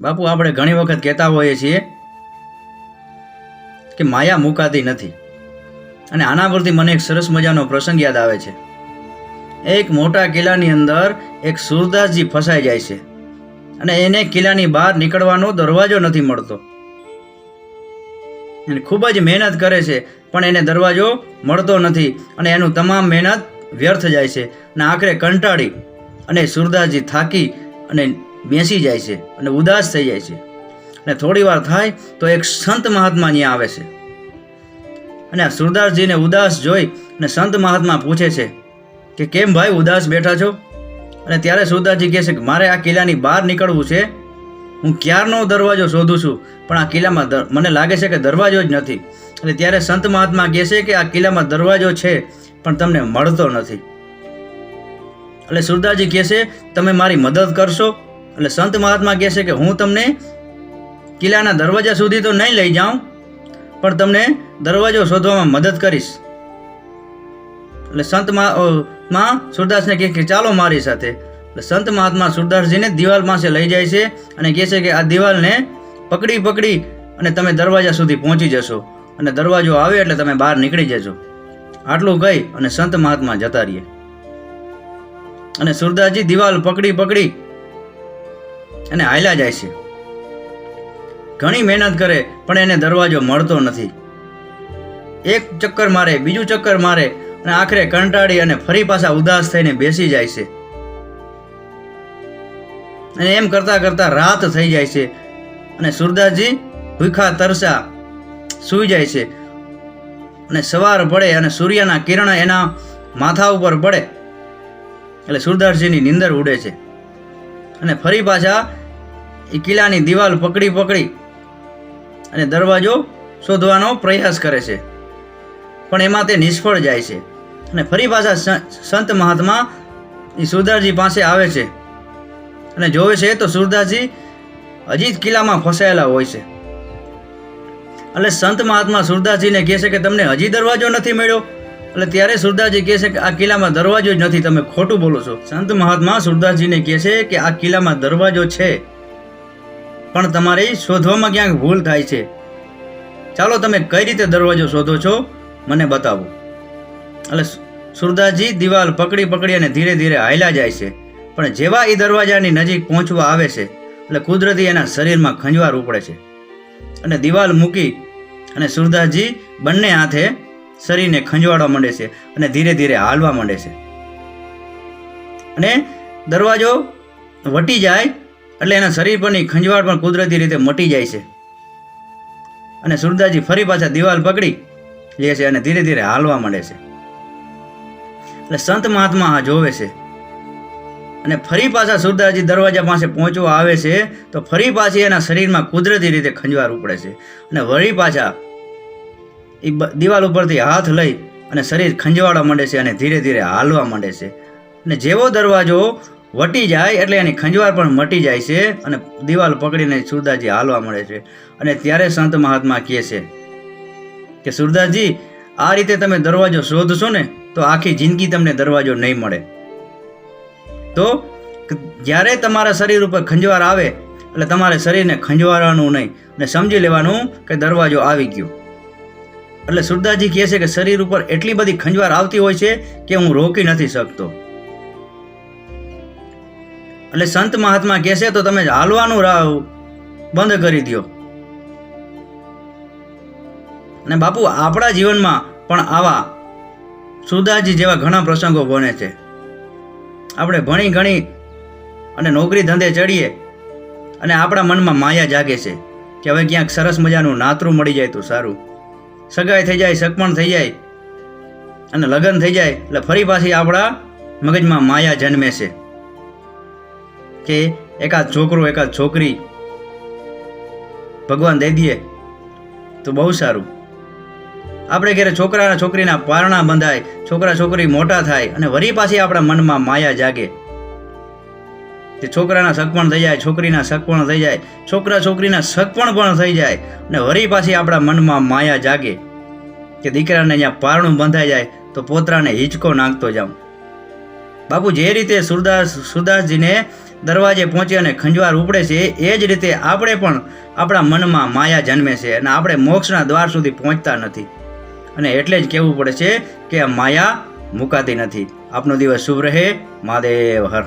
બાપુ, આપણે ઘણી વખત કહેતા હોઈએ છીએ કે માયા મુકાતી નથી. અને આના પરથી મને એક સરસ મજાનો પ્રસંગ યાદ આવે છે. એક મોટા કિલ્લાની અંદર એક સુરદાસજી ફસાઈ જાય છે અને એને કિલ્લાની બહાર નીકળવાનો દરવાજો નથી મળતો. અને ખૂબ જ મહેનત કરે છે, પણ એને દરવાજો મળતો નથી અને એનું તમામ મહેનત વ્યર્થ જાય છે અને આખરે કંટાળી અને સુરદાસજી થાકી અને બેસી જાય છે અને ઉદાસ થઈ જાય છે. અને થોડી વાર થાય તો એક સંત મહાત્મા ત્યાં આવે છે. અને સુરદાસજીને ઉદાસ જોઈ અને સંત મહાત્મા પૂછે છે કે કેમ ભાઈ ઉદાસ બેઠા છો? અને ત્યારે સુરદાસજી કહે છે કે મારે આ કિલ્લાની બહાર નીકળવું છે. હું ક્યારનો દરવાજો શોધું છું, પણ આ કિલ્લામાં મને લાગે છે કે દરવાજો જ નથી. એટલે ત્યારે સંત મહાત્મા કહે છે કે આ કિલ્લામાં દરવાજો છે, પણ તમને મળતો નથી. એટલે સુરદાસજી કહે છે, તમે મારી મદદ કરશો એટલે સંત મહાત્મા કહે છે કે હું તમને કિલ્લાના દરવાજા સુધી તો નહીં લઈ જાઉં, પણ તમને દરવાજો શોધવામાં મદદ કરીશ. એટલે સંતમાં સુરદાસને કહે કે ચાલો મારી સાથે. એટલે સંત મહાત્મા સુરદાસજીને દિવાલ પાસે લઈ જાય છે અને કહે છે કે આ દિવાલને પકડી પકડી અને તમે દરવાજા સુધી પહોંચી જશો. અને દરવાજો આવે એટલે તમે બહાર નીકળી જજો. આટલું કહી અને સંત મહાત્મા જતા રહીએ અને સુરદાસજી દિવાલ પકડી પકડી અને હાલ્યા જાય છે. ઘણી મહેનત કરે, પણ એને દરવાજો મળતો નથી. એક ચક્કર મારે, બીજું ચક્કર મારે, અને આખરે કંટાળી અને ફરી પાછા ઉદાસ થઈને બેસી જાય છે. અને એમ કરતા કરતા રાત થઈ જાય છે. અને સુરદાસજી ભૂખા તરસા સૂઈ જાય છે. અને સવાર પડે અને સૂર્યના કિરણ એના માથા ઉપર પડે. એટલે સુરદાસજીની નીંદર ઉડે છે. અને ફરી પાછા એ કિલ્લાની દિવાલ પકડી પકડી અને દરવાજો શોધવાનો પ્રયાસ કરે છે. પણ એમાં તે નિષ્ફળ જાય છે અને ફરી પાછા સંત મહાત્મા એ સુરદાસજી પાસે આવે છે અને જોવે છે તો સુરદાસજી હજી જ કિલ્લામાં ફસાયેલા હોય છે. એટલે સંત મહાત્મા સુરદાસજીને કહે છે કે તમને હજી દરવાજો નથી મળ્યો? એટલે ત્યારે સુરદાસજી કહે છે કે આ કિલ્લામાં દરવાજો જ નથી, તમે ખોટું બોલો છો. સંત મહાત્મા સુરદાસજીને કહે છે કે આ કિલ્લામાં દરવાજો છે. પણ તમારી શોધવામાં ક્યાંક ભૂલ થાય છે. ચાલો તમે કઈ રીતે દરવાજો શોધો છો, મને બતાવો. એટલે સુરદાસજી દિવાલ પકડી પકડી અને ધીરે ધીરે હાયલા જાય છે. પણ જેવા એ દરવાજાની નજીક પહોંચવા આવે છે, એટલે કુદરતી એના શરીરમાં ખંજવાર ઉપડે છે. અને દિવાલ મૂકી અને સુરદાસજી બંને હાથે શરીરને ખંજવાળવા માંડે છે અને ધીરે ધીરે હાલવા માંડે છે. અને દરવાજો વટી જાય એટલે એના શરીર પરની ખંજવાળ પણ કુદરતી રીતે મટી જાય છે. અને સુરદાસજી ફરી પાછા દિવાલ પકડી લે છે અને ધીરે ધીરે હાલવા માંડે છે. એટલે સંત મહાત્મા આ જોવે છે. અને ફરી પાછા સુરદાસજી દરવાજા પાસે પહોંચવા આવે છે, તો ફરી પાછી એના શરીરમાં કુદરતી રીતે ખંજવાર ઉપડે છે. અને વળી પાછા એ દિવાલ ઉપરથી હાથ લઈ અને શરીર ખંજવાળવા માંડે છે અને ધીરે ધીરે હાલવા માંડે છે. અને જેવો દરવાજો વટી જાય એટલે એની ખંજવાર પણ મટી જાય છે અને દિવાલ પકડીને સુરદાસજી હાલવા મળે છે. અને ત્યારે સંત મહાત્મા કહે છે કે સુરદાસજી આ રીતે તમે દરવાજો શોધશો ને, તો આખી જિંદગી તમને દરવાજો નહીં મળે. તો જ્યારે તમારા શરીર ઉપર ખંજવાર આવે, એટલે તમારે શરીરને ખંજવારવાનું નહીં અને સમજી લેવાનું કે દરવાજો આવી ગયો. એટલે સુરદાસજી કહે છે કે, શરીર ઉપર એટલી બધી ખંજવાર આવતી હોય છે કે હું રોકી નથી શકતો. એટલે સંત મહાત્મા કહેશે તો તમે હાલવાનું રાહ બંધ કરી દો અને બાપુ, આપણા જીવનમાં પણ આવા સુદાજી જેવા ઘણા પ્રસંગો બને છે. આપણે ભણી ગણી અને નોકરી ધંધે ચડીએ અને આપણા મનમાં માયા જાગે છે કે હવે ક્યાંક સરસ મજાનું નાતરું મળી જાય તો સારું. સગાઈ થઈ જાય, સગપણ થઈ જાય અને લગ્ન થઈ જાય એટલે ફરી પાછી આપણા મગજમાં માયા જન્મે છે. કે એકાદ છોકરો, એકાદ છોકરી ભગવાન દઈ દે તો બહુ સારું. આપણે ઘરે છોકરાના છોકરીના પારણા બંધાય, છોકરા, છોકરી મોટા થાય અને વરી પાછી આપણા મનમાં માયા જાગે. તે છોકરાના સગપણ થઈ જાય, છોકરીના સગપણ થઈ જાય, છોકરા, છોકરીના સગપણ પણ થઈ જાય અને વરી પાછી આપણા મનમાં માયા જાગે કે દીકરાને જ્યાં પારણું બંધાઈ જાય તો પોતરાને હિંચકો નાખતો જાઉં. બાપુ, જે રીતે સુરદાસ સુરદાસજીને દરવાજે પહોંચી અને ખંજવાર ઉપડે છે, એ જ રીતે આપણે પણ આપણા મનમાં માયા જન્મે છે અને આપણે મોક્ષના દ્વાર સુધી પહોંચતા નથી. અને એટલે જ કહેવું પડે છે કે આ માયા મુકાતી નથી. આપનો દિવસ શુભ રહે. મહાદેવ, હર.